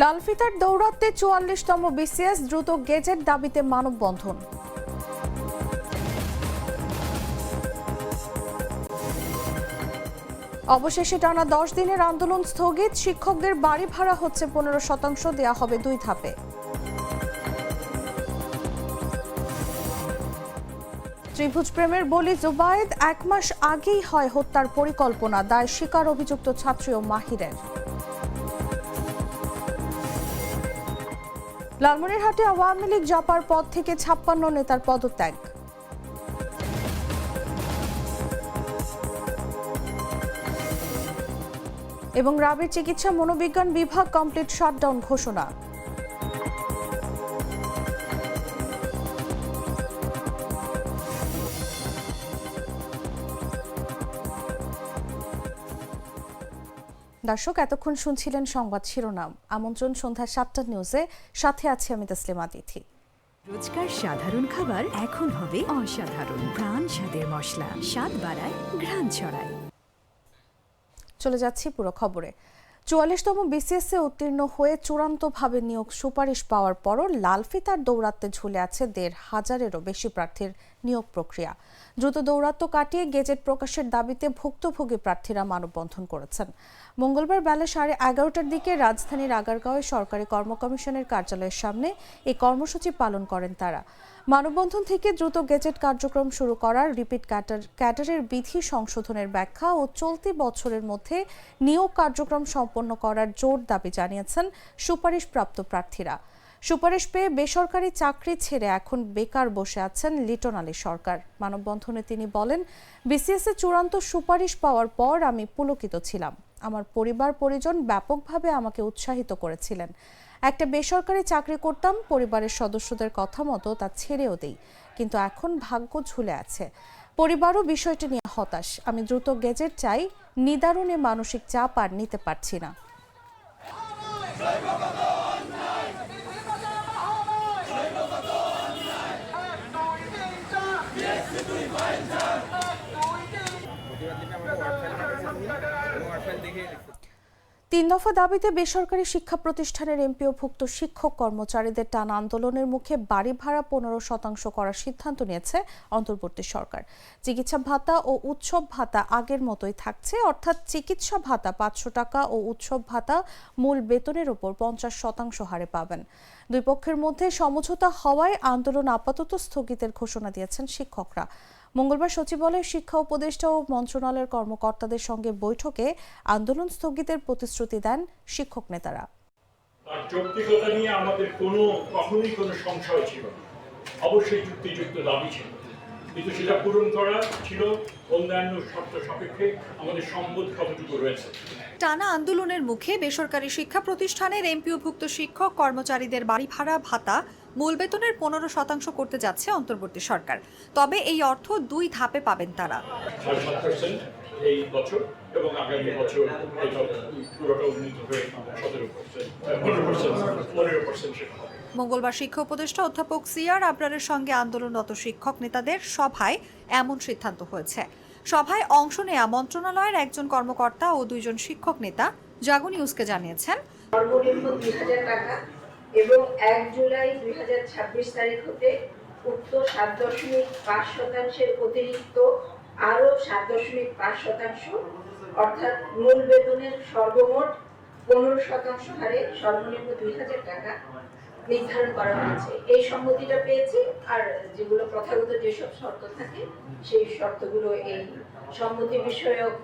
লালফিতার দৌরাত্মে চুয়াল্লিশতম BCS দ্রুত gazette দাবিতে মানববন্ধন। অবশেষে টানা দশ দিনের আন্দোলন স্থগিত, শিক্ষকদের বাড়ি ভাড়া হচ্ছে পনেরো শতাংশ, দেয়া হবে দুই ধাপে। ত্রিভুজ প্রেমের বলি জুবায়েদ, এক মাস আগেই হয় হত্যার পরিকল্পনা, দায় স্বীকার অভিযুক্ত ছাত্রী ও মাহিরের। লালমনিরহাটে আওয়ামী লীগ জাপার পদ থেকে ছাপ্পান্ন নেতার পদত্যাগ। এবং রাবের চিকিৎসা মনোবিজ্ঞান বিভাগ কমপ্লিট শাটডাউন ঘোষণা। দর্শক এতক্ষণ শুনছিলেন সংবাদ শিরোনাম। আমন্ত্রণ সন্ধ্যা সাতটা নিউজে। সাথে আছি আমি তসলিমা তিথি রোজকার সাধারণ খাবার এখন হবে অসাধারণ। প্রাণ স্বাদের মশলা। স্বাদ বাড়ায় ঘ্রাণ ছড়ায়। চলে যাচ্ছি পুরো খবরে। চুয়াল্লিশতম বিসিএসে উত্তীর্ণ হয়ে চূড়ান্তভাবে নিয়োগ সুপারিশ পাওয়ার পরও লালফিতার দৌরাত্মে ঝুলে আছে দেড় হাজারেরও বেশি প্রার্থীর নিয়োগ প্রক্রিয়া। দ্রুত দৌরাত্ম কাটিয়ে গেজেট প্রকাশের দাবিতে ভুক্তভোগী প্রার্থীরা মানববন্ধন করেছেন। মঙ্গলবার বেলা সাড়ে এগারোটার দিকে রাজধানীর আগারগাঁওয়ে সরকারি কর্ম কমিশনের কার্যালয়ের সামনে এই কর্মসূচি পালন করেন তারা। মানববন্ধন থেকে দ্রুত গেজেট কার্যক্রম শুরু করার রিপিট ক্যাটার ক্যাডারের বিধি সংশোধনের ব্যাখ্যা ও চলতি বছরের মধ্যে নিয়োগ কার্যক্রম সম্পন্ন করার জোর দাবি জানিয়েছেন সুপারিশপ্রাপ্ত প্রার্থীরা। সুপারিশ পেয়ে বেসরকারি চাকরি ছেড়ে এখন বেকার বসে আছেন লিটন আলী সরকার। মানববন্ধনে তিনি বলেন, বিসিএস চূড়ান্ত সুপারিশ পাওয়ার পর আমি পুলকিত ছিলাম। আমার পরিবার পরিজন ব্যাপকভাবে আমাকে উৎসাহিত করেছিলেন। একটা বেসরকারি চাকরি করতাম, পরিবারের সদস্যদের কথা মতো তা ছেড়েও দেই, কিন্তু এখন ভাগ্য ঝুলে আছে। পরিবারও বিষয়টি নিয়ে হতাশ। আমি দ্রুত গেজেট চাই, নিদারুণে মানসিক চাপ আর নিতে পারছি না। তিন দফা দাবিতে বেসরকারি শিক্ষা প্রতিষ্ঠানের এমপিওভুক্ত শিক্ষক কর্মচারীদের টানা আন্দোলনের মুখে বাড়ি ভাড়া পনেরো শতাংশ করার সিদ্ধান্ত নিয়েছে অন্তর্বর্তী সরকার। চিকিৎসা ভাতা ও উৎসব ভাতা আগের মতোই থাকছে, অর্থাৎ চিকিৎসা ভাতা পাঁচশো টাকা ও উৎসব ভাতা মূল বেতনের উপর পঞ্চাশ শতাংশ হারে পাবেন। দুই পক্ষের মধ্যে সমঝোতা হওয়ায় আন্দোলন আপাতত স্থগিতের ঘোষণা দিয়েছেন শিক্ষকরা। মঙ্গলবার সচিবালয়ের শিক্ষা উপদেষ্টা ও মন্ত্রণালয়ের কর্মকর্তাদের সঙ্গে বৈঠকে আন্দোলন স্থগিতের প্রতিশ্রুতি দেন শিক্ষক নেতারা। তার যৌক্তিকতা নিয়ে আমাদের কোনো কখনোই কোনো সংশয় ছিল না। অবশ্যই যুক্তিযুক্ত দাবি ছিল। কিন্তু সেটা পূরণ করা ছিল অন্যান্য শর্ত সাপেক্ষে আমাদের সম্পদ কতটুকু রয়েছে। টানা আন্দোলনের মুখে বেসরকারি শিক্ষা প্রতিষ্ঠানের এমপিওভুক্ত শিক্ষক কর্মচারীদের বাড়ি ভাড়া ভাতা মূল বেতনের পনেরো শতাংশ করতে যাচ্ছে অন্তর্বর্তী সরকার। তবে এই অর্থ দুই ধাপে পাবেন তারা। সাড়ে সাত পার্সেন্ট এই বছর এবং আগামী বছর পুরোটা উন্নীত হয়ে সতেরো পার্সেন্ট পনেরো পার্সেন্ট পনেরো পার্সেন্ট সেটা হবে। মঙ্গলবার শিক্ষা উপদেষ্টা অধ্যাপক সিআর আবরারের সঙ্গে আন্দোলনরত শিক্ষক নেতাদের সভায় এমন সিদ্ধান্ত হয়েছে। সভায় অংশ নেয়া মন্ত্রণালয়ের একজন কর্মকর্তা ও দুইজন শিক্ষক নেতা জাগো নিউজকে জানিয়েছেন। সর্বনিম্ন দুই হাজার টাকা এবং এক জুলাই দুই হাজার ছাব্বিশ তারিখ হতে উক্ত সাত দশমিক পাঁচ শতাংশের অতিরিক্ত আরও সাত দশমিক পাঁচ শতাংশ, অর্থাৎ মূল বেতনের সর্বমোট পনেরো শতাংশ হারে সর্বনিম্ন দুই হাজার টাকা নির্ধারণ করা হয়েছে। এই সম্মতিটা পেয়েছি, আর যেগুলো প্রথাগত যেসব শর্ত থাকে, সেই শর্তগুলো এই সম্মতি বিষয়ক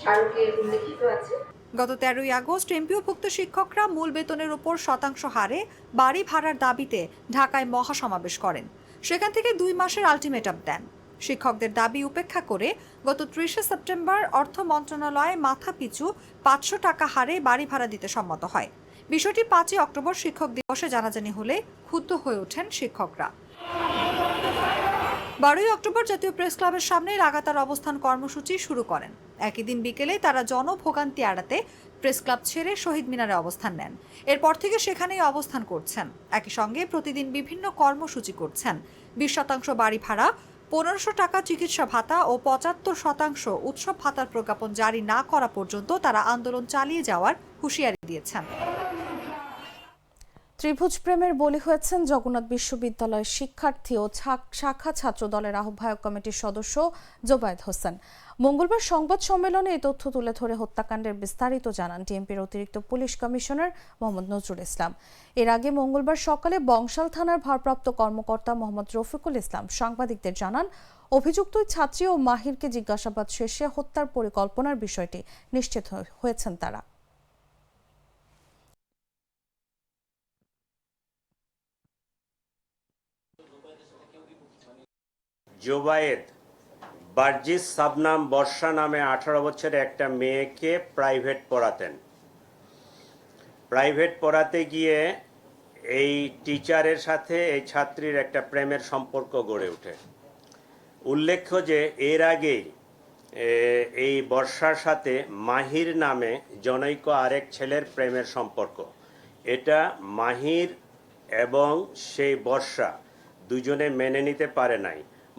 স্মারকে উল্লেখিত আছে। গত তেরোই আগস্ট এমপিওভুক্ত শিক্ষকরা মূল বেতনের উপর শতাংশ হারে বাড়ি ভাড়ার দাবিতে ঢাকায় মহাসমাবেশ করেন। সেখান থেকে দুই মাসের আলটিমেটাম দেন। শিক্ষকদের দাবি উপেক্ষা করে গত ত্রিশে সেপ্টেম্বর অর্থ মন্ত্রণালয় মাথা পিছু পাঁচশো টাকা হারে বাড়ি ভাড়া দিতে সম্মত হয়। বিষয়টি পাঁচই অক্টোবর শিক্ষক দিবসে জানাজানি হলে ক্ষুব্ধ হয়ে ওঠেন শিক্ষকরা। বারোই অক্টোবর জাতীয় প্রেস ক্লাবের সামনে লাগাতার অবস্থান কর্মসূচি শুরু করেন। একই দিন বিকেলে তারা জনভোগান্তি এড়াতে প্রেস ক্লাব ছেড়ে শহীদ মিনারে অবস্থান নেন। এরপর থেকে সেখানেই অবস্থান করছেন। একই সঙ্গে প্রতিদিন বিভিন্ন কর্মসূচি করছেন। বিশ শতাংশ বাড়ি ভাড়া, পনেরোশো টাকা চিকিৎসা ভাতা ও পঁচাত্তর শতাংশ উৎসব ভাতার প্রজ্ঞাপন জারি না করা পর্যন্ত তারা আন্দোলন চালিয়ে যাওয়ার হুঁশিয়ারি দিয়েছেন। ত্রিভুজ প্রেমের বলি হয়েছেন জগন্নাথ বিশ্ববিদ্যালয়ের শিক্ষার্থী ও শাখা ছাত্র দলের আহ্বায়ক কমিটির সদস্য জোবায়েদ হোসেন। মঙ্গলবার সংবাদ সম্মেলনে এই তথ্য তুলে ধরে হত্যাকাণ্ডের বিস্তারিত জানান ডিএমপির অতিরিক্ত পুলিশ কমিশনার মোহাম্মদ নজরুল ইসলাম। এর আগে মঙ্গলবার সকালে বংশাল থানার ভারপ্রাপ্ত কর্মকর্তা মোহাম্মদ রফিকুল ইসলাম সাংবাদিকদের জানান, অভিযুক্ত ছাত্রী ও মাহিরকে জিজ্ঞাসাবাদ শেষে হত্যার পরিকল্পনার বিষয়টি নিশ্চিত হয়েছেন তারা। জোবায়েদ বার্জিস সাবনাম বর্ষা নামে আঠারো বছরের একটা মেয়েকে প্রাইভেট পড়াতেন। প্রাইভেট পড়াতে গিয়ে এই টিচারের সাথে এই ছাত্রীর একটা প্রেমের সম্পর্ক গড়ে ওঠে। উল্লেখ্য যে এর আগেই এই বর্ষার সাথে মাহির নামে জনৈক আরেক ছেলের প্রেমের সম্পর্ক। এটা মাহির এবং সেই বর্ষা দুজনে মেনে নিতে পারে নাই।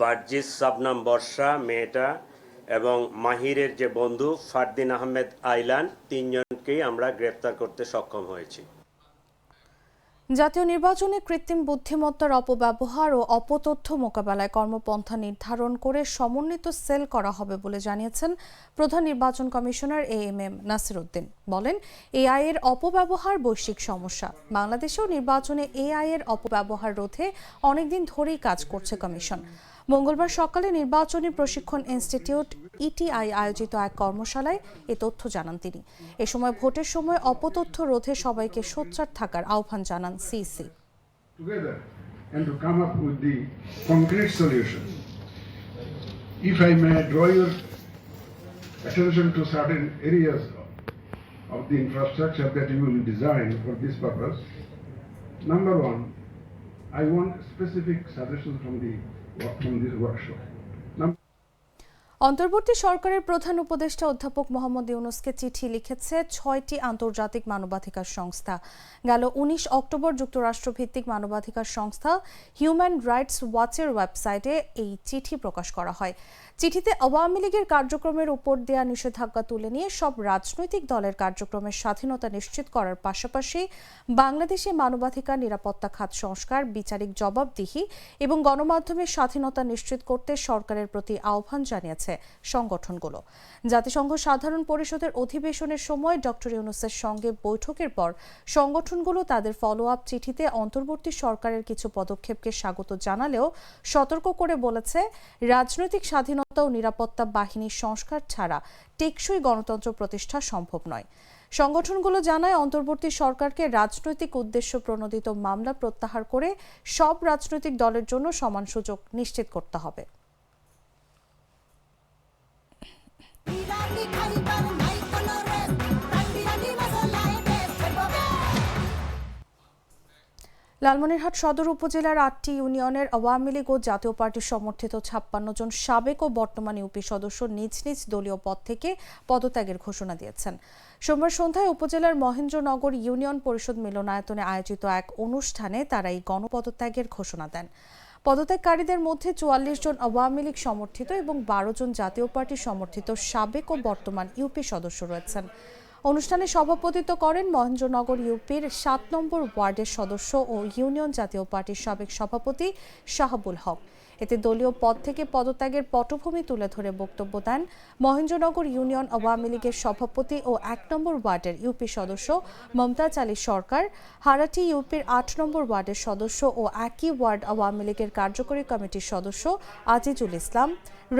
বার্জিস সাবনাম বর্ষা মেয়েটা এবং মাহিরের যে বন্ধু ফারদিন আহমেদ আইলান, তিনজনকেই আমরা গ্রেপ্তার করতে সক্ষম হয়েছি। জাতীয় নির্বাচনে কৃত্রিম বুদ্ধিমত্তার অপব্যবহার ও অপতথ্য মোকাবেলায় কর্মপন্থা নির্ধারণ করে সমন্বিত সেল করা হবে বলে জানিয়েছেন প্রধান নির্বাচন commissioner A M M Nasir Uddin বলেন, এআই এর অপব্যবহার বৈশ্বিক সমস্যা। বাংলাদেশেও নির্বাচনে এআই এর অপব্যবহার রোধে অনেকদিন ধরেই কাজ করছে কমিশন। মঙ্গলবার সকালে নির্বাচনী প্রশিক্ষণ ইনস্টিটিউট ইটিআই আয়োজিত এক কর্মশালায় এ তথ্য জানান তিনি এ সময় ভোটের সময় অপতথ্য রোধে সবাইকে সোচ্চার থাকার আহ্বান জানান CC attention to certain areas of the infrastructure that you will design for this purpose. Number one, I want specific suggestions from the অন্তর্বর্তী সরকারের প্রধান উপদেষ্টা অধ্যাপক মোহাম্মদ ইউনুসকে চিঠি লিখেছে ছয়টি আন্তর্জাতিক মানবাধিকার সংস্থা। গেল উনিশ অক্টোবর যুক্তরাষ্ট্র ভিত্তিক মানবাধিকার সংস্থা হিউম্যান রাইটস ওয়াচের ওয়েবসাইটে এই চিঠি প্রকাশ করা হয়। চিঠিতে আওয়ামী লীগের কার্যক্রমের উপর দেয়া নিষেধাজ্ঞা তুলে নিয়ে সব রাজনৈতিক দলের কার্যক্রমের স্বাধীনতা নিশ্চিত করার পাশাপাশি বাংলাদেশে মানবাধিকার, নিরাপত্তা খাত সংস্কার, বিচারিক জবাবদিহি এবং গণমাধ্যমের স্বাধীনতা নিশ্চিত করতে সরকারের প্রতি আহ্বান জানিয়েছে সংগঠনগুলো। জাতিসংঘ সাধারণ পরিষদের অধিবেশনের সময় ডক্টর ইউনুসের সঙ্গে বৈঠকের পর সংগঠনগুলো তাদের ফলো আপ চিঠিতে অন্তর্বর্তী সরকারের কিছু পদক্ষেপকে স্বাগত জানালেও সতর্ক করে বলেছে, রাজনৈতিক স্বাধীনতা ও নিরাপত্তা বাহিনীর সংস্কার ছাড়া টেকসই গণতন্ত্র প্রতিষ্ঠা সম্ভব নয়। সংগঠনগুলো জানায়, অন্তর্বর্তী সরকারকে রাজনৈতিক উদ্দেশ্য প্রণোদিত মামলা প্রত্যাহার করে সব রাজনৈতিক দলের জন্য সমান সুযোগ নিশ্চিত করতে হবে। লালমনিরহাট সদর উপজেলার আটটি ইউনিয়নের আওয়ামী লীগ ও জাতীয় পার্টির সমর্থিত ছাপ্পান্ন জন সাবেক ও বর্তমান ইউপি সদস্য নিজ নিজ দলীয় পদ থেকে পদত্যাগের ঘোষণা দিয়েছেন। সোমবার সন্ধ্যায় উপজেলার মহেন্দ্রনগর ইউনিয়ন পরিষদ মিলনায়তনে আয়োজিত এক অনুষ্ঠানে তারা এই গণপদত্যাগের ঘোষণা দেন। পদত্যাগকারীদের মধ্যে চুয়াল্লিশ জন আওয়ামী লীগ সমর্থিত এবং বারো জন জাতীয় পার্টি সমর্থিত সাবেক ও বর্তমান ইউপি সদস্য রয়েছেন। অনুষ্ঠানে সভাপতিত্ব করেন মহেন্দ্রনগর ইউপির সাত নম্বর ওয়ার্ডের সদস্য ও ইউনিয়ন জাতীয় পার্টির সাবেক সভাপতি শাহাবুল হক। এতে দলীয় পদ থেকে পদত্যাগের পটভূমি তুলে ধরে বক্তব্য দেন মহেন্দ্রনগর ইউনিয়ন আওয়ামী লীগের সভাপতি ও এক নম্বর ওয়ার্ডের ইউপি সদস্য মমতাজ আলী সরকার, হারাটি ইউপির আট নম্বর ওয়ার্ডের সদস্য ও একই ওয়ার্ড আওয়ামী লীগের কার্যকরী কমিটির সদস্য আজিজুল ইসলাম,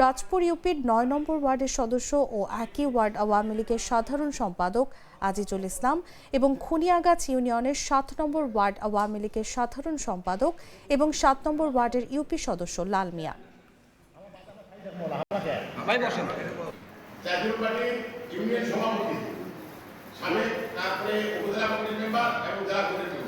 রাজপুর ইউপির নয় নম্বর ওয়ার্ডের সদস্য ও একই ওয়ার্ড আওয়ামী লীগের সাধারণ সম্পাদক আজিজুল ইসলাম এবং খুনিয়াগাছ ইউনিয়নের সাত নম্বর ওয়ার্ড আওয়ামী লীগের সাধারণ সম্পাদক এবং সাত নম্বর ওয়ার্ডের ইউপি সদস্য লাল মিয়া। ইউনিয়ন সভাপতি সাবেক তারপরে উপজেলা কমিটির মেম্বার এবং জেলা কমিটির মেম্বার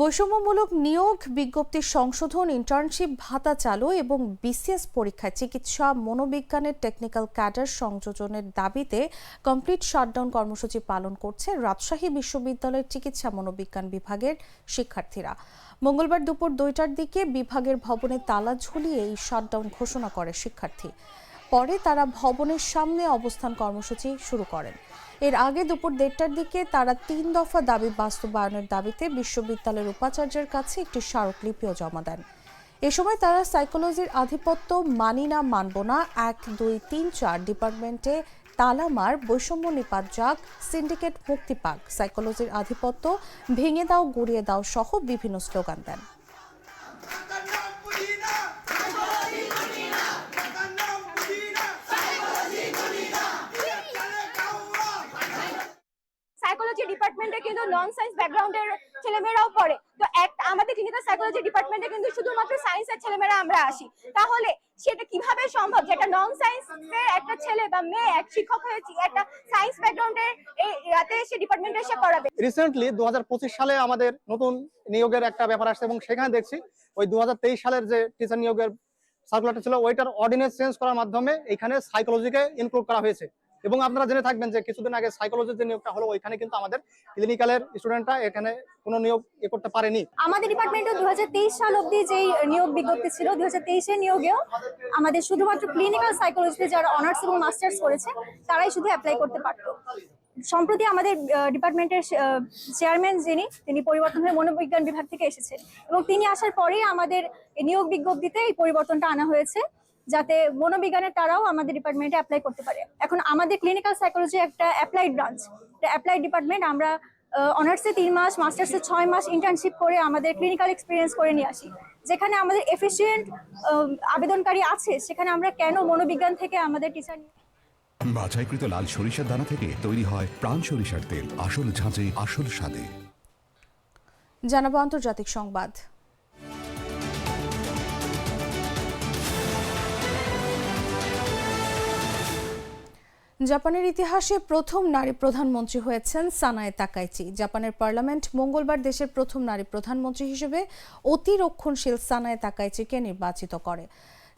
বৈষম্যমূলক নিয়োগ বিজ্ঞপ্তির সংশোধন ইন্টার্নশিপ ভাতা চালু এবং বিসিএস পরীক্ষায় চিকিৎসা, মনোবিজ্ঞানের টেকনিক্যাল ক্যাডার সংযোজনের দাবিতে কমপ্লিট শাটডাউন কর্মসূচি পালন করছে রাজশাহী বিশ্ববিদ্যালয়ের চিকিৎসা মনোবিজ্ঞান বিভাগের শিক্ষার্থীরা। মঙ্গলবার দুপুর দুইটার দিকে বিভাগের ভবনে তালা ঝুলিয়ে এই শাটডাউন ঘোষণা করে শিক্ষার্থী। পরে তারা ভবনের সামনে অবস্থান কর্মসূচি শুরু করেন। এর আগে দুপুর দেড়টার দিকে তারা তিন দফা দাবি বাস্তবায়নের দাবিতে বিশ্ববিদ্যালয়ের উপাচার্যের কাছে একটি স্মারকলিপিও জমা দেন। এ সময় তারা সাইকোলজির আধিপত্য মানি না, মানব না, এক, দুই, তিন, চার ডিপার্টমেন্টে তালামার বৈষম্য নিপাত যাক সিন্ডিকেট মুক্তি পাক, সাইকোলজির আধিপত্য ভেঙে দাও, গুড়িয়ে দাও সহ বিভিন্ন স্লোগান দেন। সাইকোলজি ডিপার্টমেন্টে কিন্তু নন সায়েন্স ব্যাকগ্রাউন্ডের ছেলেমেয়েরাও পড়ে তো একটা আমাদের ক্লিনিক্যাল সাইকোলজি ডিপার্টমেন্টে কিন্তু শুধুমাত্র সায়েন্সের ছেলেমেয়েরা আমরা আসি। তাহলে সেটা কীভাবে সম্ভব যে একটা নন সায়েন্সের একটা ছেলে বা মেয়ে এক শিক্ষক হয়েছে একটা সায়েন্স ব্যাকগ্রাউন্ডের এই রাতে সে ডিপার্টমেন্টে এসে পড়াবে রিসেন্টলি দু সালে আমাদের নতুন নিয়োগের একটা ব্যাপার আসছে এবং সেখানে দেখছি ওই দু হাজার তেইশ সালের যে টিচার নিয়োগের সার্কুলারটা ছিল, ওইটার অর্ডিনেন্স চেঞ্জ করার মাধ্যমে এখানে সাইকোলজিকে ইনক্লুড করা হয়েছে। এবং আপনারা জেনে থাকবেন যে কিছুদিন আগে সাইকোলজির যে নিয়োগটা হলো, ওইখানে কিন্তু আমাদের ক্লিনিক্যালের স্টুডেন্টরা এখানে কোনো নিয়োগ এ করতে পারেনি। আমাদের ডিপার্টমেন্টে দুই হাজার তেইশ সাল অবধি যেই নিয়োগ বিজ্ঞপ্তি ছিল দু হাজার তেইশের নিয়োগেও আমাদের শুধুমাত্র ক্লিনিক্যাল সাইকোলজিতে যারা অনার্স এবং মাস্টার্স করেছে, তারাই শুধু অ্যাপ্লাই করতে পারতো। সম্প্রতি আমাদের ডিপার্টমেন্টের চেয়ারম্যান যিনি, তিনি পরিবর্তন হয়ে মনোবিজ্ঞান বিভাগ থেকে এসেছেন। এবং তিনি আসার পরেই আমাদের নিয়োগ বিজ্ঞপ্তিতে এই পরিবর্তনটা আনা হয়েছে। যাতে মনোবিজ্ঞানের তারাও আমাদের ডিপার্টমেন্টে অ্যাপ্লাই করতে পারে। এখন আমাদের ক্লিনিক্যাল সাইকোলজি একটা অ্যাপ্লাইড ব্রাঞ্চ অ্যাপ্লাইড ডিপার্টমেন্ট আমরা অনার্সে তিন মাস মাস্টার্সে ছয় মাস ইন্টার্নশিপ করে আমাদের ক্লিনিক্যাল এক্সপিরিয়েন্স করে নিয়ে আসি। যেখানে আমাদের এফিসিয়েন্ট আবেদনকারী আছে সেখানে আমরা কেন মনোবিজ্ঞান থেকে আমাদের টিচার বাছাইকৃত লাল সরিষার দানা থেকে তৈরি হয় প্রাণ সরিষার তেল। আসল ঝাঁঝে আসল স্বাদে। জানাব আন্তর্জাতিক সংবাদ। জাপানের ইতিহাসে প্রথম নারী প্রধানমন্ত্রী হয়েছেন সানায় তাকাইচি। জাপানের পার্লামেন্ট মঙ্গলবার দেশের প্রথম নারী প্রধানমন্ত্রী হিসেবে অতি রক্ষণশীল সানায়ে তাকাইচিকে নির্বাচিত করে।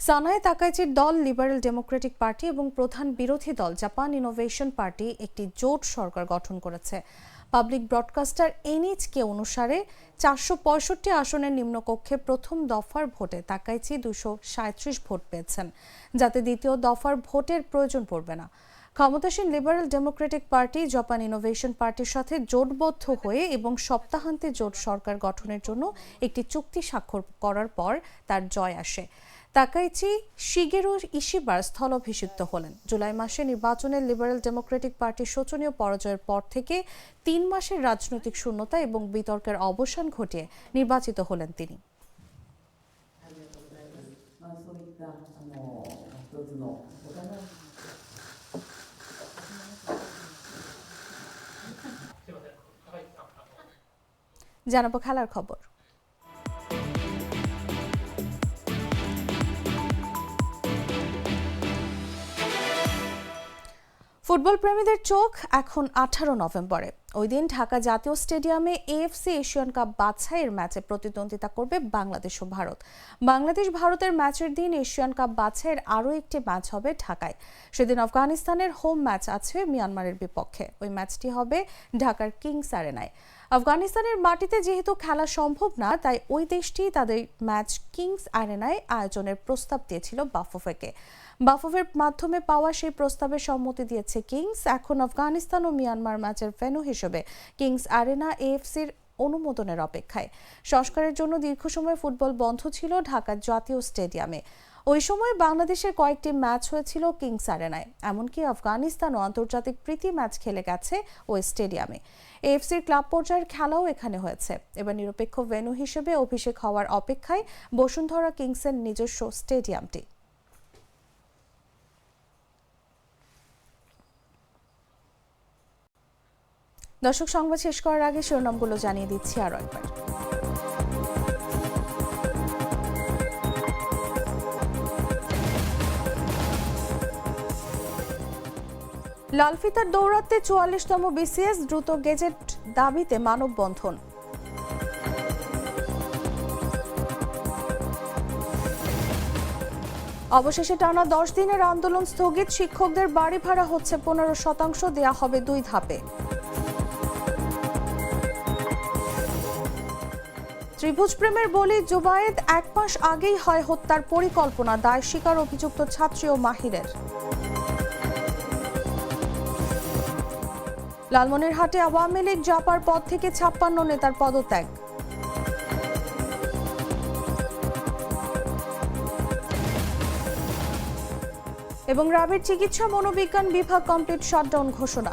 সানায় তাকাইচির দল লিবারেল ডেমোক্রেটিক পার্টি এবং প্রধান বিরোধী দল জাপান ইনোভেশন পার্টি একটি জোট সরকার গঠন করেছে। পাবলিক ব্রডকাস্টার এনএইচকে অনুসারে চারশো পঁয়ষট্টি আসনের নিম্নকক্ষে প্রথম দফার ভোটে তাকাইচি দুশো সাঁত্রিশ ভোট পেয়েছেন। যাতে দ্বিতীয় দফার ভোটের প্রয়োজন পড়বে না। ক্ষমতাসীন Liberal Democratic Party Japan Innovation পার্টির সাথে জোটবদ্ধ হয়ে এবং সপ্তাহান্তে জোট সরকার গঠনের জন্য একটি চুক্তি স্বাক্ষর করার পর তার জয় আসে তাকাইচি শিগেরু ইশিবার স্থলাভিষিক্ত হলেন জুলাই মাসে নির্বাচনে লিবারেল ডেমোক্রেটিক পার্টির শোচনীয় পরাজয়ের পর থেকে তিন মাসের রাজনৈতিক শূন্যতা এবং বিতর্কের অবসান ঘটিয়ে নির্বাচিত হলেন তিনি জানাব খেলার খবর। ফুটবল প্রেমীদের চোখ এখন আঠারো নভেম্বরে। ওই দিন ঢাকা জাতীয় স্টেডিয়ামে এএফসি এশিয়ান কাপ বাছাইয়ের ম্যাচে প্রতিদ্বন্দ্বিতা করবে বাংলাদেশ ও ভারত। বাংলাদেশ ভারতের ম্যাচের দিন এশিয়ান কাপ বাছাইয়ের আরও একটি ম্যাচ হবে ঢাকায়। সেদিন আফগানিস্তানের হোম ম্যাচ আছে মিয়ানমারের বিপক্ষে। ওই ম্যাচটি হবে ঢাকার কিংস আরেনায় আফগানিস্তানের মাটিতে যেহেতু খেলা সম্ভব না, তাই ওই দেশটি তাদের ম্যাচ কিংস আরেনায় আয়োজনের প্রস্তাব দিয়েছিল বাফুফেকে। বাফুফের মাধ্যমে পাওয়া সেই প্রস্তাবে সম্মতি দিয়েছে কিংস। এখন আফগানিস্তান ও মিয়ানমার ম্যাচের ভেন্যু হিসেবে কিংস আরেনা এএফসির অনুমোদনের অপেক্ষায়। সংস্কারের জন্য দীর্ঘ সময় ফুটবল বন্ধ ছিল ঢাকার জাতীয় স্টেডিয়ামে। ওই সময় বাংলাদেশের কয়েকটি ম্যাচ হয়েছিল কিংস আরেনায় এমনকি আফগানিস্তানও আন্তর্জাতিক প্রীতি ম্যাচ খেলে গেছে ওই স্টেডিয়ামে। এএফসির ক্লাব পর্যায়ের খেলাও এখানে হয়েছে। এবার নিরপেক্ষ ভেন্যু হিসেবে অভিষেক হওয়ার অপেক্ষায় বসুন্ধরা কিংসের নিজস্ব স্টেডিয়ামটি। দর্শক, সংবাদ শেষ করার আগে শিরোনামগুলো জানিয়ে দিচ্ছি আরও একবার। লালফিতার দৌরাত্মে চুয়াল্লিশতম বিসিএস দ্রুত গেজেট দাবিতে মানববন্ধন। অবশেষে টানা দশ দিনের আন্দোলন স্থগিত, শিক্ষকদের বাড়ি ভাড়া হচ্ছে পনেরো শতাংশ, দেয়া হবে দুই ধাপে। ত্রিভুজ প্রেমের বলি, জুবায়েদ এক মাস আগেই হয় হত্যার পরিকল্পনা, দায় স্বীকার অভিযুক্ত ছাত্রী ও মাহিরের। লালমনিরহাটে আওয়ামী লীগ জাপার পদ থেকে ছাপ্পান্ন নেতার পদত্যাগ। এবং রাবের চিকিৎসা মনোবিজ্ঞান বিভাগ কমপ্লিট শাটডাউন ঘোষণা।